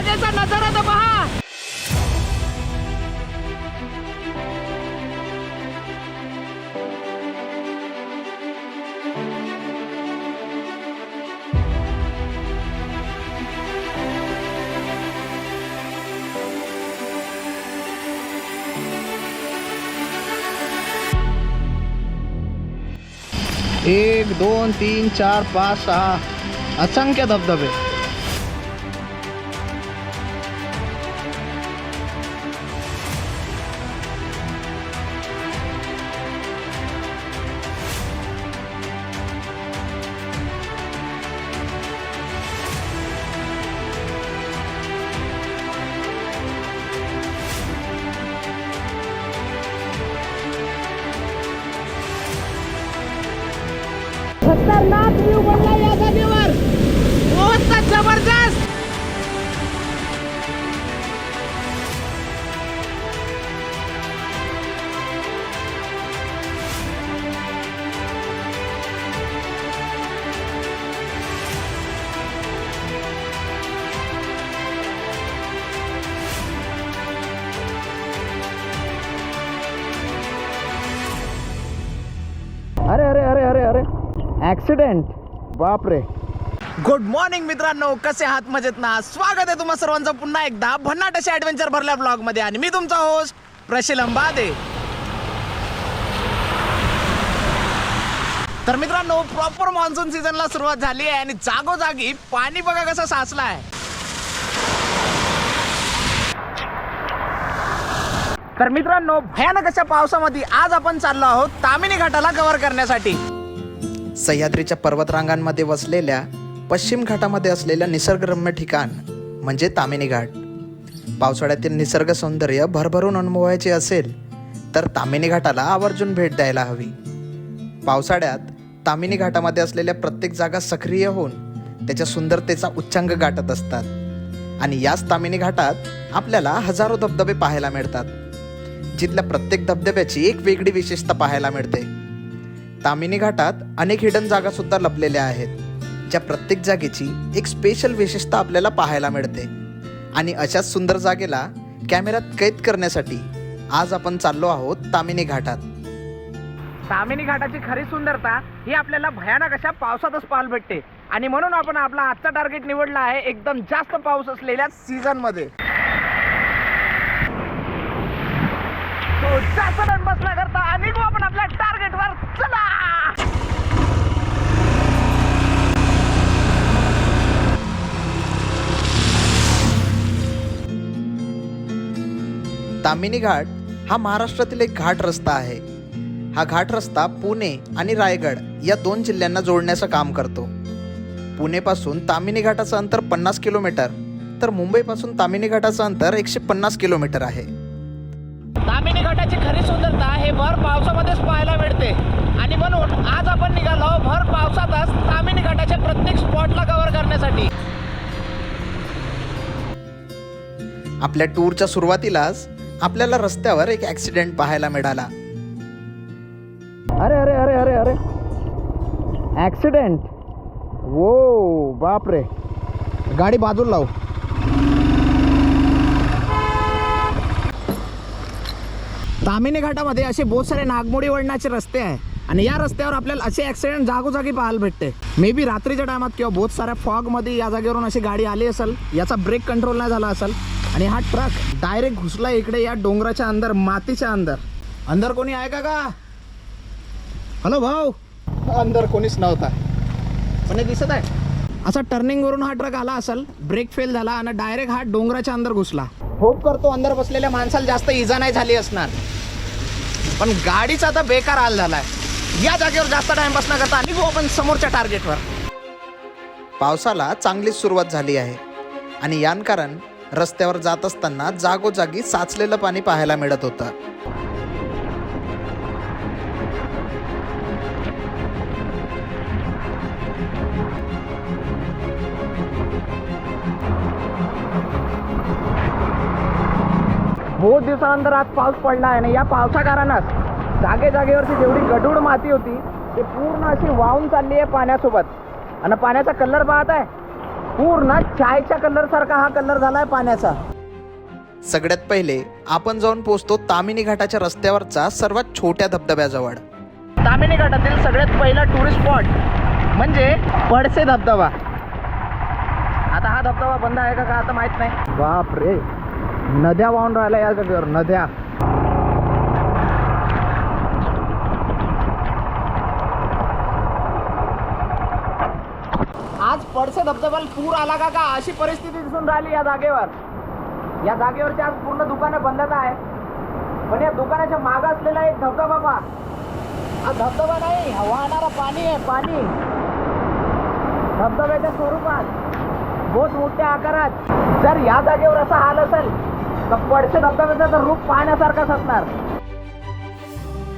जागेचा नजारा तर पहा. एक दोन तीन चार पाच सहा. असंख्य धबधबे. खतरनाक व्ह्यू बनला या जागेवर. बहुत जबरदस्त. ऍक्सिडेंट बापरे. गुड मॉर्निंग मित्रांनो. कसे आहात? मजेत ना? स्वागत आहे तुम्हा सर्वांचं. पुन्हा एकदा भन्नाट असे ऍडव्हेंचर भरल्या ब्लॉगमध्ये आणि मी तुमचा होस्ट प्रशिल अंबादे तर मित्रांनो प्रॉपर मान्सून सीझनला सुरुवात झाली आहे आणि जागोजागी पाणी बघा कसं साचलाय. तर मित्रांनो भयानक अशा पावसामध्ये आज आपण चाललो आहोत तामिनी घाटाला कव्हर करण्यासाठी. सह्याद्रीच्या पर्वतरांगांमध्ये वसलेल्या पश्चिम घाटामध्ये असलेलं निसर्गरम्य ठिकाण म्हणजे तामिनी घाट पावसाळ्यातील निसर्ग सौंदर्य भरभरून अनुभवायचे असेल तर तामिनी घाटाला आवर्जून भेट द्यायला हवी. पावसाळ्यात तामिनी घाटामध्ये असलेल्या प्रत्येक जागा सक्रिय होऊन त्याच्या सुंदरतेचा उच्चांग गाठत असतात आणि याच तामिनी घाटात आपल्याला हजारो धबधबे पाहायला मिळतात जिथल्या प्रत्येक धबधब्याची एक वेगळी विशेषता पाहायला मिळते. तामिनी घाटात अनेक हिडन जागा सुद्धा लपलेल्या आहेत. ज्या प्रत्येक जागेची एक स्पेशल विशेषता आपल्याला पाहायला मिळते. आणि अशाच सुंदर जागेला कॅमेऱ्यात कैद करण्यासाठी आज आपण चाललो आहोत तामिनी घाटात. तामिनी घाटाची खरी सुंदरता ही आपल्याला भयानक अशा पावसातच पाहायला भेटते. आणि म्हणून आपण आपला आजचा टार्गेट निवडला आहे एकदम जास्त पाऊस असलेल्या सीझन मध्ये बसला करता आणि आपण आपल्या टार्गेट वर. चला! तामिनी घाट हा महाराष्ट्रातील एक घाट रस्ता आहे. हा घाट रस्ता पुणे आणि रायगड या दोन जिल्ह्यांना जोडण्याचं काम करतो. पुणेपासून तामिनी घाटाचं अंतर पन्नास किलोमीटर तर मुंबईपासून तामिनी घाटाचं अंतर एकशे पन्नास किलोमीटर आहे. तामिनी घाटाची खरी सुंदरता हे भर पावसामध्येच पाहायला मिळते. आणि म्हणून आज आपण निघालो भर पावसातच तामिनी घाटाच्या प्रत्येक स्पॉटला कव्हर करण्यासाठी. आपल्या टूरच्या सुरुवातीलाच आपल्याला रस्त्यावर एक ॲक्सिडेंट पाहायला मिळाला. अरे अरे अरे अरे अरे. ॲक्सिडेंट वो बापरे. गाडी बाजूला लाव. तामिनी घाटामध्ये असे बहुत सारे नागमोडी वळणाचे रस्ते आहे. आणि या रस्त्यावर आपल्याला असे ॲक्सिडेंट जागोजागी पाहायला भेटते. मे बी रात्रीच्या टायमात किंवा बहुत साऱ्या फॉगमध्ये या जागेवरून अशी गाडी आली असेल याचा ब्रेक कंट्रोल नाही झाला असेल आणि हा ट्रक डायरेक्ट घुसला इकडे या डोंगराच्या अंदर मातीच्या अंदर. अंदर कोणी आहे का का हॅलो भाऊ? अंदर कोणीच नव्हता. पण हे दिसत आहे. असा टर्निंग वरून हा ट्रक आला असेल ब्रेक फेल झाला आणि डायरेक्ट हा डोंगराच्या अंदर घुसला. होप करतो अंदर बसलेल्या माणसाला जास्त इजा नाही झाली असणार. पण गाडीचा आता बेकार हाल झालाय. या जागेवर जास्त टाइम बसण्याकरता निघू आपण समोरच्या टार्गेटवर पावसाला चांगलीच सुरुवात झाली आहे. आणि यान कारण रस्त्यावर जात असताना जागोजागी साचलेलं पाणी पाहायला मिळत होतं. बहुत दिवसानंतर आज पाऊस पडला आहे आणि या पावसा कारणच जागे जागेवरची जेवढी गडूळ माती होती ते पूर्ण अशी वाहून चालली आहे पाण्यासोबत. आणि पाण्याचा कलर पाहत आहे. पूर्ण चायच्या कलर सारखा हा कलर झालाय पाण्याचा. सगळ्यात पहिले आपण जाऊन पोहोचतो तामिनी घाटाच्या रस्त्यावरचा सर्वात छोट्या धबधब्याजवळ. तामिनी घाटातील सगळ्यात पहिला टुरिस्ट स्पॉट म्हणजे पडसे धबधबा. आता हा धबधबा बंद आहे का का आता माहीत नाही. बाप रे नद्या वाहून राहिल्या या जागेवर नद्या. आज पडसे धबधब्याला पूर आला का का? अशी परिस्थिती दिसून राहिली या जागेवर. या जागेवरची आज पूर्ण दुकानं बंदच आहे पण या दुकानाच्या माग असलेला एक धबधबा पहा. हा धबधबा नाही वाहणारा पाणी आहे पाणी. धबधब्याच्या स्वरूपात बहुत मोठ्या आकारात. जर या जागेवर असा हाल असेल पडसे धबधब्याचं तर रूप पाहण्यासारखंच असणार.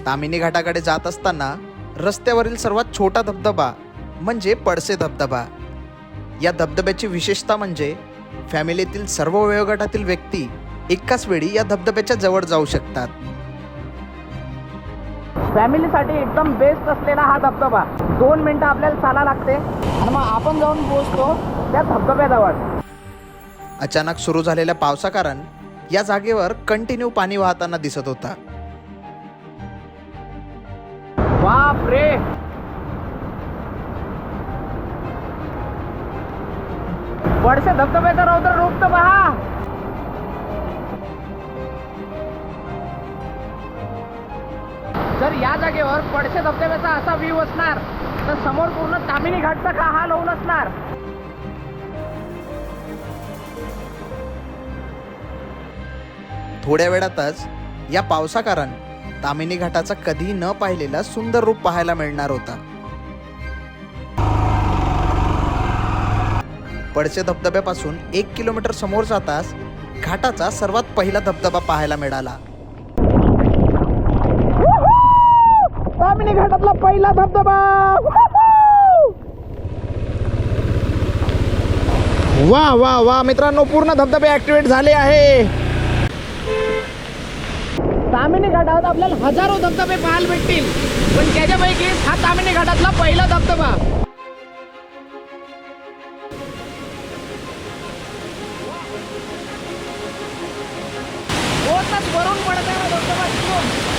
तामिनी घाटाकडे जात असताना रस्त्यावरील सर्वात छोटा धबधबा म्हणजे पडसे धबधबा. या धबधब्याची विशेषता म्हणजे फॅमिलीतील सर्व वयोगटातील व्यक्ती एकाच वेळी या धबधब्याच्या जवळ जाऊ शकतात. फॅमिलीसाठी एकदम बेस्ट असलेला हा धबधबा. दोन मिनिटं आपल्याला चाला लागते. आणि मग आपण जाऊन पोहोचतो त्या धबधब्याजवळ. अचानक सुरू झालेल्या पावसाकारण या जागेवर कंटिन्यू पाणी वाहताना दिसत होता. बाप रे! वडसे धबधब्याचा रौद्र रूप तर पहा! जर या जागेवर पडसे धबधब्याचा असा व्ह्यू असणार तर समोर पूर्ण तामिनी घाटचा का हाल होऊन असणार. थोड्या वेळातच या पावसाकारण तामिनी घाटाचा कधी न पाहिलेला सुंदर रूप पाहायला मिळणार होता. पडसे धबधब्यापासून एक किलोमीटर समोर जाताच घाटाचा सर्वात पहिला धबधबा पाहायला मिळाला. तामिनी घाटातला पहिला धबधबा! वा वा वा मित्रांनो पूर्ण धबधबे ऍक्टिव्हेट झाले आहे. तामिनी घाटात आपल्याला हजारो धबधबे पाहायला भेटतील. पण त्याच्यापैकी हा तामिनी घाटातला पहिला धबधबा. वरून पडत आहे हा धबधबा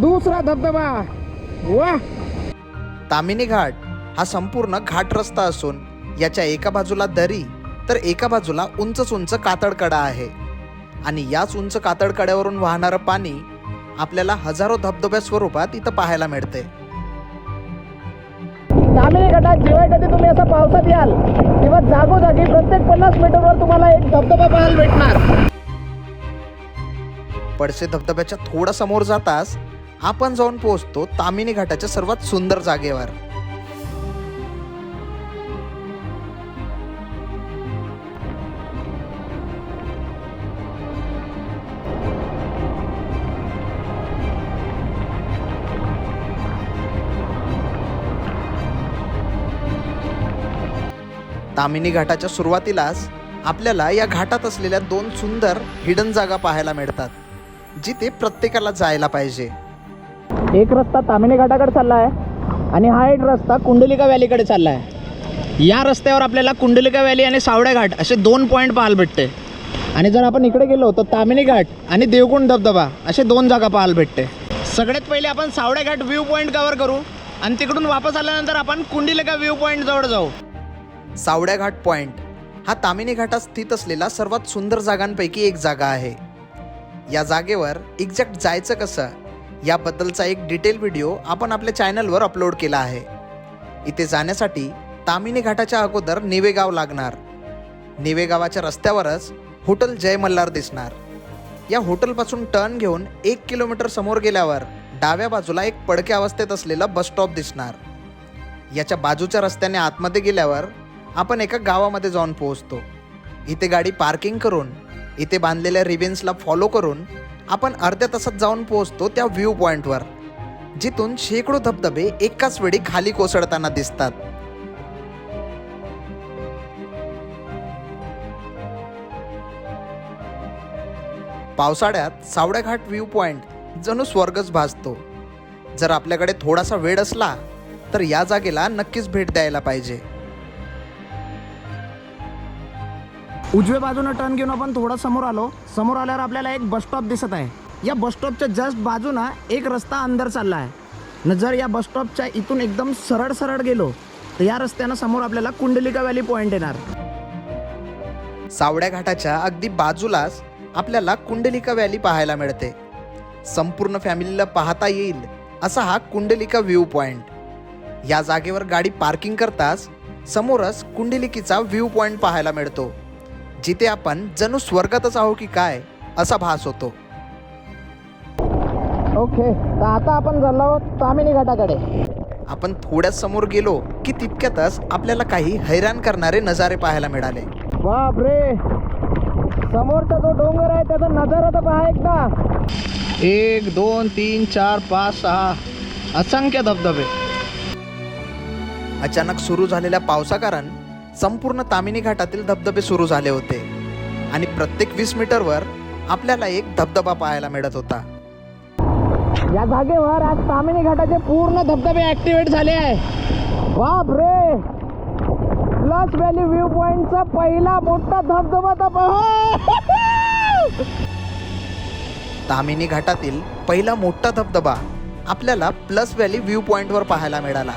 दुसरा धबधबा. वा तामिनी घाट हा संपूर्ण घाट रस्ता असून याच्या एका बाजूला दरी तर एका बाजूला उंचच उंच कातळकडा आहे. आणि याच उंच कातळकड्यावरून वाहणारं पाणी आपल्याला हजारो धबधब्या स्वरूपात इथं पाहायला मिळते तामिनी घाटात जेव्हा कधी तुम्ही असं पावसात याल तेव्हा जागोजागी प्रत्येक पन्नास मीटरवर तुम्हाला एक धबधबा पाहायला भेटणार. पडसे धबधब्याच्या थोडा समोर जाताच आपण जाऊन पोहोचतो तामिनी घाटाच्या सर्वात सुंदर जागेवर. तामिनी घाटाच्या सुरुवातीलाच आपल्याला या घाटात असलेल्या दोन सुंदर हिडन जागा पाहायला मिळतात जिथे प्रत्येकाला जायला पाहिजे. एक रस्ता तामिनी घाटाकडे चालला आहे आणि हा एक रस्ता कुंडलिका व्हॅलीकडे चालला आहे या रस्त्यावर आपल्याला कुंडलिका व्हॅली आणि सावड्या घाट असे दोन पॉईंट पाहायला भेटते. आणि जर आपण इकडे गेलो तर तामिनी घाट आणि देवकुंड धबधबा असे दोन जागा पाहायला भेटते. सगळ्यात पहिले आपण Savdya Ghat view point cover करू आणि तिकडून वापस आल्यानंतर आपण कुंडलिका व्ह्यू पॉईंट जवळ जाऊ. सावड्या घाट हा तामिनी घाटात स्थित असलेला सर्वात सुंदर जागांपैकी एक जागा आहे. या जागेवर एक्झॅक्ट जायचं कसं याबद्दलचा एक डिटेल व्हिडिओ आपण आपल्या चॅनलवर अपलोड केला आहे. इथे जाण्यासाठी तामिनी घाटाच्या अगोदर निवेगाव लागणार. निवेगावाच्या रस्त्यावरच हॉटेल जय मल्हार दिसणार. या हॉटेलपासून टर्न घेऊन एक किलोमीटर समोर गेल्यावर डाव्या बाजूला एक पडक्या अवस्थेत असलेला बस स्टॉप दिसणार. याच्या बाजूच्या रस्त्याने आतमध्ये गेल्यावर आपण एका गावामध्ये जाऊन पोहोचतो. इथे गाडी पार्किंग करून इथे बांधलेल्या रिबेन्सला फॉलो करून आपण अर्ध्या तासात जाऊन पोहोचतो त्या व्ह्यू पॉईंटवर जिथून शेकडो धबधबे एकाच वेळी खाली कोसळताना दिसतात. पावसाळ्यात सावड्याघाट व्ह्यू पॉइंट जणू स्वर्गच भासतो. जर आपल्याकडे थोडासा वेळ असला तर या जागेला नक्कीच भेट द्यायला पाहिजे. उजव्या बाजूनं टर्न घेऊन आपण थोडं समोर आलो. समोर आल्यावर आपल्याला एक बस स्टॉप दिसत आहे. या बस स्टॉपच्या जस्ट बाजूनं एक रस्ता अंदर चालला आहे. न जर या बस स्टॉपच्या इथून एकदम सरळ सरळ गेलो तर या रस्त्यानं समोर आपल्याला कुंडलिका व्हॅली पॉईंट येणार. सावड्या घाटाच्या अगदी बाजूलाच आपल्याला कुंडलिका व्हॅली पाहायला मिळते. संपूर्ण फॅमिलीला पाहता येईल असा हा कुंडलिका व्ह्यू पॉइंट या जागेवर गाडी पार्किंग करताच समोरच कुंडलिकीचा व्ह्यू पॉइंट पाहायला मिळतो. जिथे आपण जणू स्वर्गातच आहो की काय असा भास होतो. ओके तर आता आपण चाललो आहोत तामिनी घाटाकडे. आपण थोड्याच समोर गेलो की तितक्यातच आपल्याला काही हैराण करणारे नजारे पाहायला मिळाले. बाप रे समोरचा जो डोंगर आहे त्याचा नजारा तर पहा एकदा. एक दोन तीन चार पाच सहा. असंख्य धबधबे. अचानक सुरू झालेल्या पावसाकारण संपूर्ण तामिनी घाटातील धबधबे सुरू झाले होते. आणि प्रत्येक वीस मीटरवर आपल्याला एक धबधबा पाहायला मिळत होता. या जागेवर आज तामिनी घाटाचे पूर्ण धबधबे ऍक्टिव्हेट झाले आहे. बाप रे! प्लस व्हॅली व्ह्यू पॉइंटचा पहिला मोठा धबधबा तर पहा! तामिनी घाटातील पहिला मोठा धबधबा आपल्याला प्लस व्हॅली व्ह्यू पॉइंटवर पाहायला मिळाला.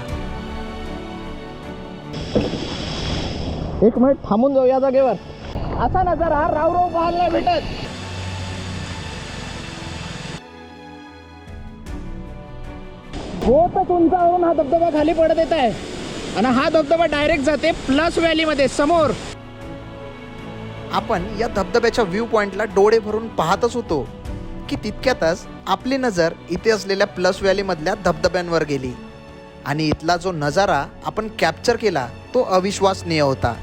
एक मिनिट थांबून जाऊ या जागेवर. असा नजारा रावराव राव पाहायला भेटत. बहुत उंचावरून हा धबधबा खाली पडत येत आहे. आणि हा धबधबा डायरेक्ट जाते प्लस व्हॅलीमध्ये समोर. आपण या धबधब्याच्या व्ह्यू पॉइंटला डोळे भरून पाहतच होतो की तितक्यातच आपली नजर इथे असलेल्या प्लस व्हॅलीमधल्या धबधब्यांवर गेली. आणि इथला जो नजारा आपण कॅप्चर केला तो अविश्वसनीय होता.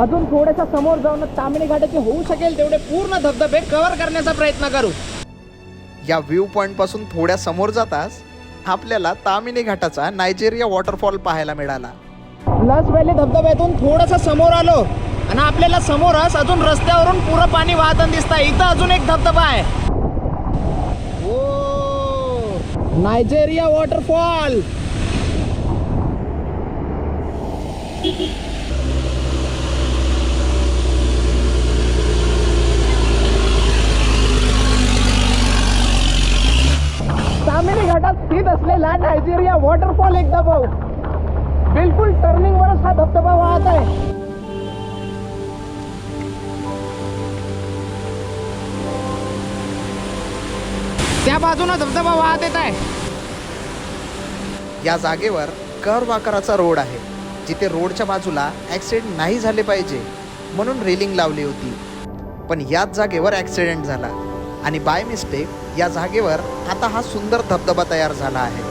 अजून थोड्याशा समोर जाऊन तामिणी घाटाचे होऊ शकेल तेवढे पूर्ण धबधबे कव्हर करण्याचा प्रयत्न करू. या व्ह्यू पॉइंटपासून थोड्या समोर जाताच आपल्याला तामिनी घाटाचा नायजेरिया वॉटरफॉल पाहायला मिळाला. प्लस व्हॅली धबधब्यातून थोडंसं समोर आलो आणि आपल्याला समोरच अजून रस्त्यावरून पुरं पाणी वाहताना दिसत आहे इथं अजून एक धबधबा आहे. ओ नायजेरिया वॉटरफॉल तामिनी घाटात असलेला नायजेरिया वॉटरफॉल एकदा पाहू बिलकुल टर्निंग वरच हा धबधबा वाहत आहे. त्या बाजूने धबधबा वाहत येत आहे. या जागेवर कर्व आकाराचा रोड आहे जिथे रोडच्या बाजूला ॲक्सिडेंट नाही झाले पाहिजे म्हणून रेलिंग लावली होती. पण याच जागेवर ॲक्सिडेंट झाला आणि बाय मिस्टेक या जागेवर आता हा सुंदर धबधबा तयार झाला आहे.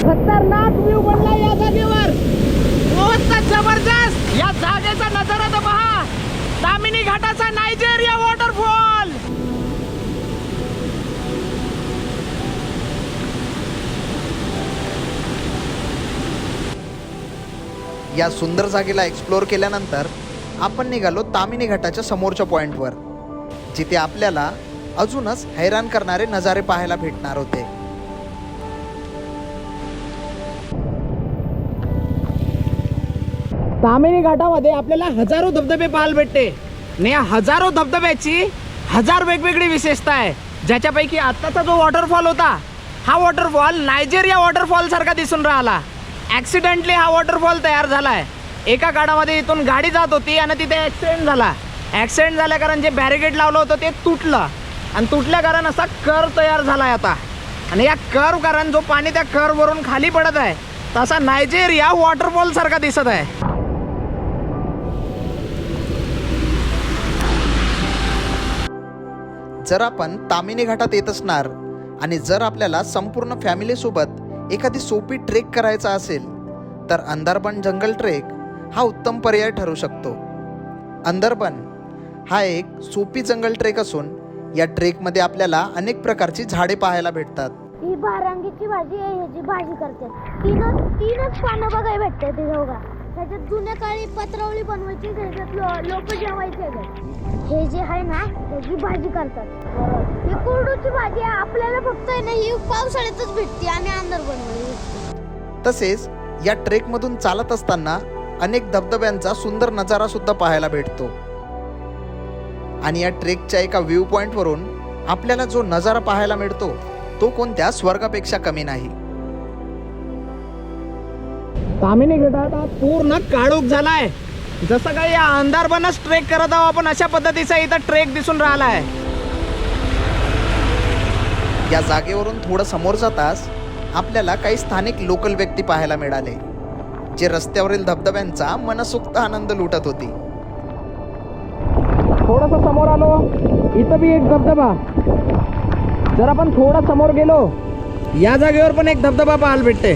खतरनाक व्ह्यू बनला या जागेवर. जबरदस्त. या जागेचा नजारा तर पहा. तामिनी घाटाचा नायजेरिया वॉटरफॉल या सुंदर जागेला एक्सप्लोअर केल्यानंतर आपण निघालो तामिनी घाटाच्या समोरच्या पॉईंटवर जिथे आपल्याला अजूनच हैराण करणारे नजारे पाहायला भेटणार होते. तामिनी घाटामध्ये आपल्याला हजारो धबधबे पाहायला भेटते. आणि या हजारो धबधब्याची हजार वेगवेगळी विशेषता आहे. ज्याच्यापैकी आत्ताचा जो वॉटरफॉल होता हा वॉटरफॉल नायजेरिया वॉटरफॉल सारखा दिसून राहिला. ॲक्सिडेंटली हा वॉटरफॉल तयार झाला आहे एका गाडामध्ये इथून गाडी जात होती आणि तिथे ॲक्सिडेंट झाला. ॲक्सिडेंट झाल्या कारण जे बॅरिकेड लावलं होतं ते तुटलं. आणि तुटल्या कारण असा कर तयार झाला आहे आता. आणि या कर्व कारण जो पाणी त्या करवरून खाली पडत आहे तसा नायजेरिया वॉटरफॉल सारखा दिसत आहे. जर आपण तामिनी घाटात येत असणार आणि जर आपल्याला संपूर्ण फॅमिलीसोबत एखादी सोपी ट्रेक करायचा असेल तर अंधारबन जंगल ट्रेक हा उत्तम पर्याय ठरू शकतो. अंदरबन हा एक सोपी जंगल ट्रेक असून या ट्रेकमध्ये आपल्याला अनेक प्रकारची झाडे पाहायला भेटतात. ही बारांगीची भाजी आहे ह्याची भाजी करतात तीनच तीनच पानं बघायला भेटतात ते दोघा. त्याच्यात जुन्या काळी पत्रावळी बनवायची त्याच्यात लोक जेवायचे. हे जे आहे ना त्याची भाजी करतात. ही कोरडूची भाजी आहे आपल्याला फक्त आहे ना ही पावसाळ्यातच भेटते आणि अंदर बनवली तसेच या ट्रेकमधून चालत असताना अनेक धबधब्यांचा सुंदर नजारा सुद्धा पाहायला भेटतो. आणि या ट्रेकच्या एका व्ह्यू पॉइंटवरून आपल्याला जो नजारा पाहायला मिळतो तो कोणत्या स्वर्गापेक्षा कमी नाही. तामिनी घाटात हा पूर्ण काळोख झालाय. जसं काही या अंधारबनच ट्रेक करत आहोत आपण अशा पद्धतीचा इथं ट्रेक दिसून राहिला आहे या जागेवरून थोडं समोर जाताच आपल्याला काही स्थानिक लोकल व्यक्ती पाहायला मिळाले. जे रस्त्यावरील धबधब्यांचा मनसोक्त आनंद लुटत होती. थोडस समोर आलो. इथं बी एक धबधबा. जर आपण थोडा समोर गेलो या जागेवर पण एक धबधबा पाहायला भेटते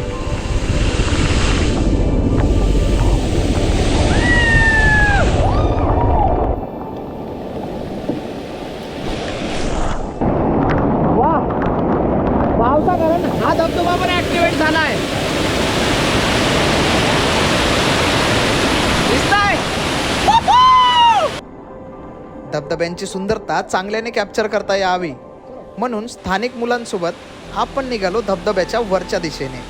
धबधब्यांची सुंदरता चांगल्याने कॅप्चर करता यावी. म्हणून स्थानिक मुलांसोबत आपण निघालो धबधब्याच्या वरच्या दिशेने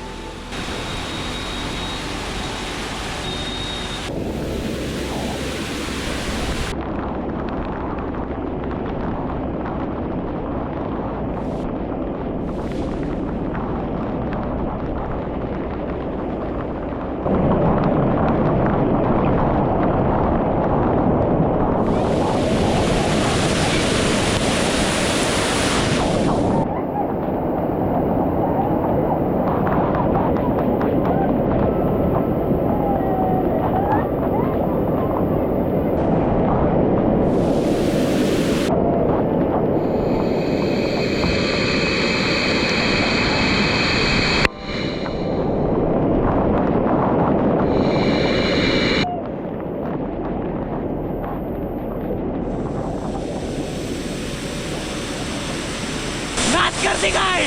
नाच करते काय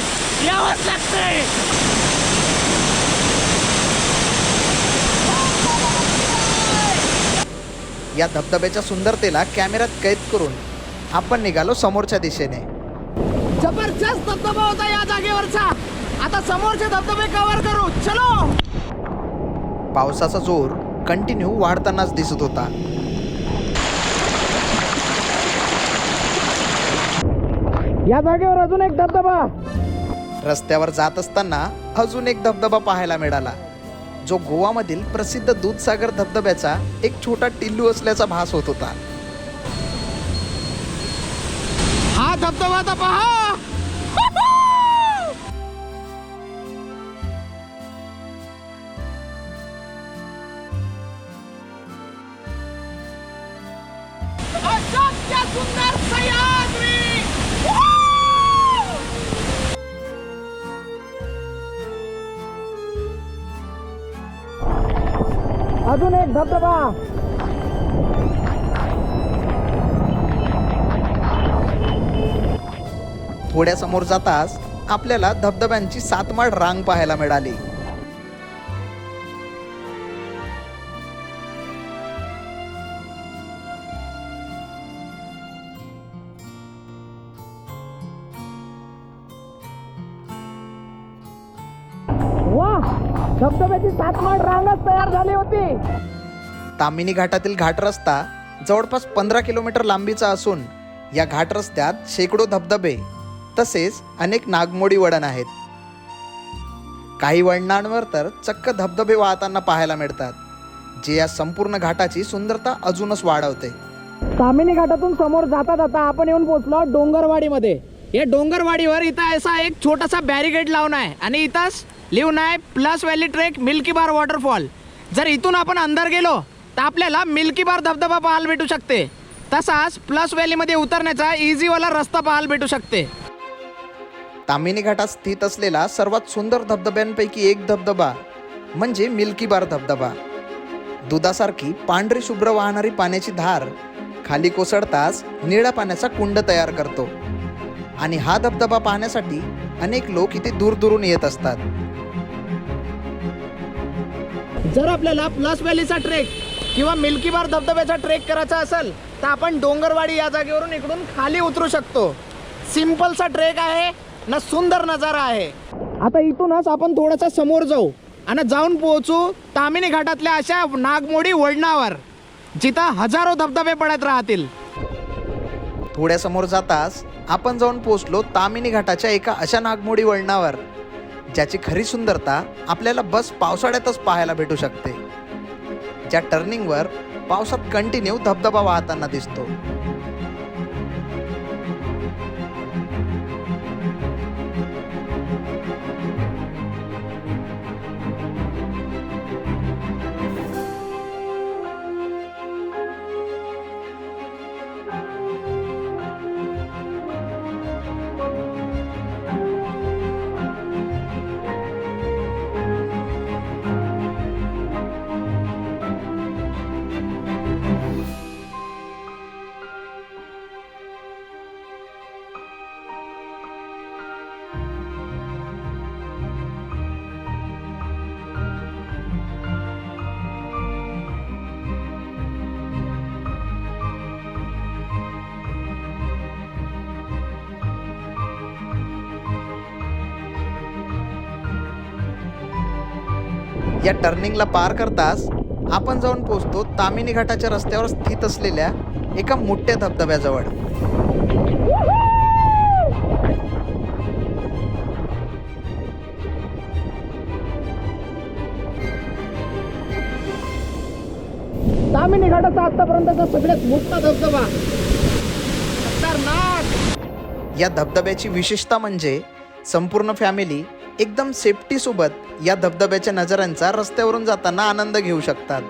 यावंच लागतंय या धबधब्याच्या सुंदरतेला कॅमेऱ्यात कैद करून आपण निघालो समोरच्या दिशेने. जबरदस्त धबधबा होता या जागेवरचा. आता समोरचे धबधबे कव्हर करू. चलो! पावसाचा जोर कंटिन्यू वाढतानाच दिसत होता. या जागेवर अजून एक धबधबा. रस्त्यावर जात असताना अजून एक धबधबा पाहायला मिळाला. जो गोवामधील प्रसिद्ध दूधसागर धबधब्याचा एक छोटा टिल्लू असल्याचा भास होत होता. हा धबधबा पहा! अजून एक धबधबा. थोड्या समोर जाताच आपल्याला धबधब्यांची सातमाळ रांग पाहायला मिळाली. वा धबधब्याची सातमाळ तयार झाली होती. तामिनी घाटातील घाट रस्ता जवळपास पंधरा किलोमीटर लांबीचा असून या घाट रस्त्यात शेकडो धबधबे तसेच अनेक नागमोडी वळण आहेत. काही वळणांवर तर चक्क धबधबे वाहताना पाहायला मिळतात जे या संपूर्ण घाटाची सुंदरता अजूनच वाढवते. तामिनी घाटातून समोर जाता जाता आपण येऊन पोहोचलो डोंगरवाडीमध्ये. या डोंगरवाडीवर इथं असा एक छोटासा बॅरिकेड लावून आहे आणि इथंच लिव्ह नाय plus valley trek milky bar waterfall जर इथून आपण अंदर गेलो तर आपल्याला मिल्की बार धबधबा पाहायला भेटू शकते. तसाच प्लस व्हॅलीमध्ये उतरण्याचा इझीवाला रस्ता पाहायला भेटू शकते. तामिनी घाटात स्थित असलेला सर्वात सुंदर धबधब्यांपैकी एक धबधबा म्हणजे मिल्की बार धबधबा. दुधासारखी पांढरी शुभ्र वाहणारी पाण्याची धार खाली कोसळताच निळ्या पाण्याचा कुंड तयार करतो. आणि हा धबधबा पाहण्यासाठी अनेक लोक इथे दूरदूरून येत असतात. जर आपल्याला प्लस व्हॅलीचा ट्रेक किंवा मिल्की बार धबधब्याचा ट्रेक करायचा असेल तर आपण डोंगरवाडी या जागेवरून इकडून खाली उतरू शकतो. सिम्पलचा ट्रेक आहे ना सुंदर नजारा आहे. आता इथूनच आपण थोडासा समोर जाऊ आणि जाऊन पोहोचू तामिनी घाटातल्या अशा नागमोडी वळणावर जिथं हजारो धबधबे पडत राहतील. थोड्या समोर जाताच आपण जाऊन पोहोचलो तामिनी घाटाच्या एका अशा नागमोडी वळणावर. ज्याची खरी सुंदरता आपल्याला बस पावसाळ्यातच पाहायला भेटू शकते. ज्या टर्निंगवर पावसात कंटिन्यू धबधबा वाहताना दिसतो. या टर्निंगला पार करताच आपण जाऊन पोहोचतो तामिनी घाटाच्या रस्त्यावर स्थित असलेल्या एका मोठ्या धबधब्याजवळ. तामिनी घाटाचा आतापर्यंतचा सगळ्यात मोठा धबधबा. खतरनाक. या धबधब्याची विशेषता म्हणजे संपूर्ण फॅमिली एकदम सेफ्टीसोबत या धबधब्याच्या नजरांचा रस्त्यावरून जाताना आनंद घेऊ शकतात.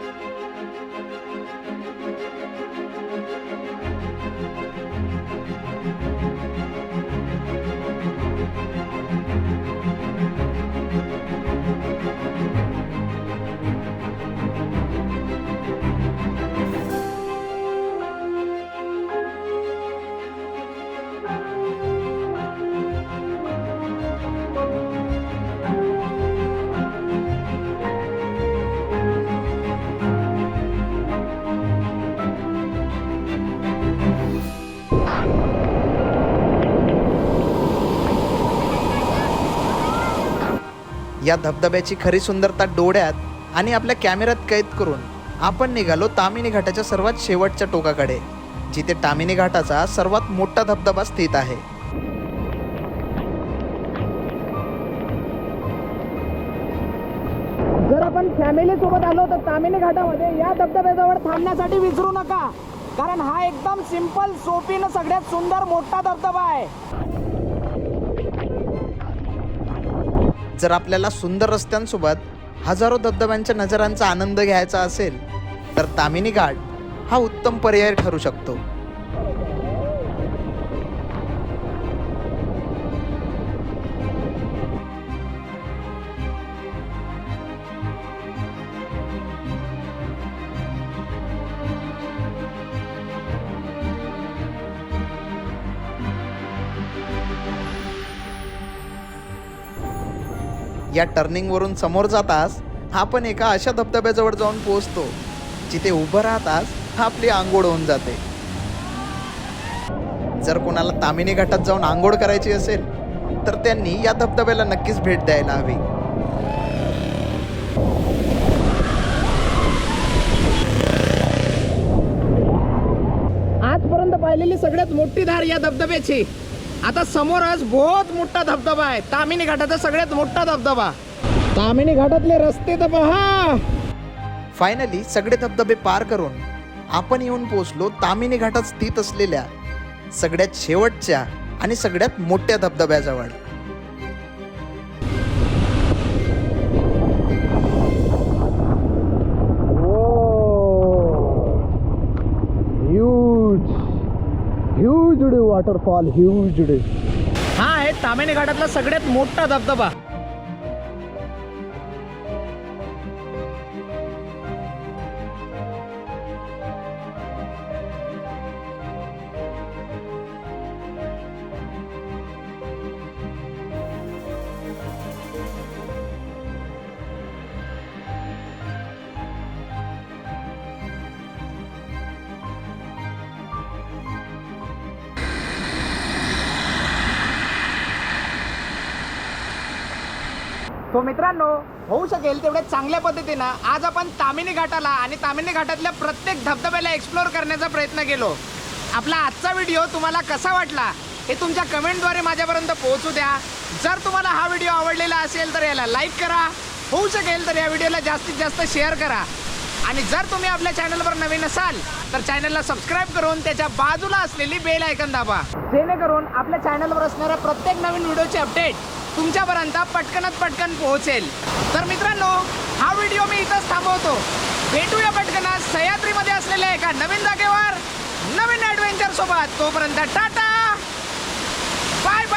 या धबधब्याची खरी सुंदरता डोळ्यात आणि आपल्या कॅमेऱ्यात कैद करून आपण निघालो तामिनी घाटाच्या सर्वात शेवटच्या टोकाकडे जिथे तामिनी घाटाचा सर्वात मोठा धबधबा स्थित आहे. जर आपण फॅमिली सोबत आलो तर तामिनी घाटामध्ये या धबधब्याजवळ थांबण्यासाठी विसरू नका कारण हा एकदम सिंपल सोपीन सगळ्यात सुंदर मोठा धबधबा आहे. जर आपल्याला सुंदर रस्त्यांसोबत हजारो धबधब्यांच्या नजरांचा आनंद घ्यायचा असेल तर तामिनी घाट हा उत्तम पर्याय ठरू शकतो. या टर्निंगवरून समोर जातास हा पण एका अशा धबधब्याजवळ जाऊन पोहोचतो जिथे उभं राहताच आपली आंघोळ होऊन जाते. जर कोणाला तामिनी घाटात जाऊन आंघोळ करायची असेल तर त्यांनी या धबधब्याला नक्कीच भेट द्यायला हवी. आजपर्यंत पाहिलेली सगळ्यात मोठी धार या धबधब्याची. आता समोरच बहुत मोठा धबधबा आहे. तामिनी घाटाचा सगळ्यात मोठा धबधबा. तामिनी घाटातले रस्ते तर पहा. फायनली सगळे धबधबे पार करून आपण येऊन पोहोचलो तामिनी घाटात स्थित असलेल्या सगळ्यात शेवटच्या आणि सगळ्यात मोठ्या धबधब्याजवळ. वॉटरफॉल ह्यूज डे हा आहे तामिनी घाटातला सगळ्यात मोठा धबधबा. तो मित्रांनो होऊ शकेल तेवढ्या चांगल्या पद्धतीनं आज आपण तामिनी घाटाला आणि तामिनी घाटातल्या प्रत्येक धबधब्याला एक्सप्लोर करण्याचा प्रयत्न केलो. आपला आजचा व्हिडिओ तुम्हाला कसा वाटला हे तुमच्या कमेंटद्वारे माझ्यापर्यंत पोहोचू द्या. जर तुम्हाला हा व्हिडिओ आवडलेला असेल तर याला लाईक करा. होऊ शकेल तर या व्हिडिओला जास्तीत जास्त शेअर करा. आणि जर तुम्ही आपल्या चॅनलवर नवीन असाल तर चॅनलला सबस्क्राईब करून त्याच्या बाजूला असलेली बेल आयकन दाबा. जेणेकरून आपल्या चॅनलवर असणाऱ्या प्रत्येक नवीन व्हिडिओचे अपडेट तुमच्यापर्यंत पटकनात पटकन पोहोचेल. तर मित्रांनो हा व्हिडिओ मी इथंच थांबवतो. भेटूया पटकनात सह्याद्रीमध्ये असलेल्या एका नवीन जागेवर. नवीन ॲडव्हेंचर सोबत. तोपर्यंत टाटा. Bye bye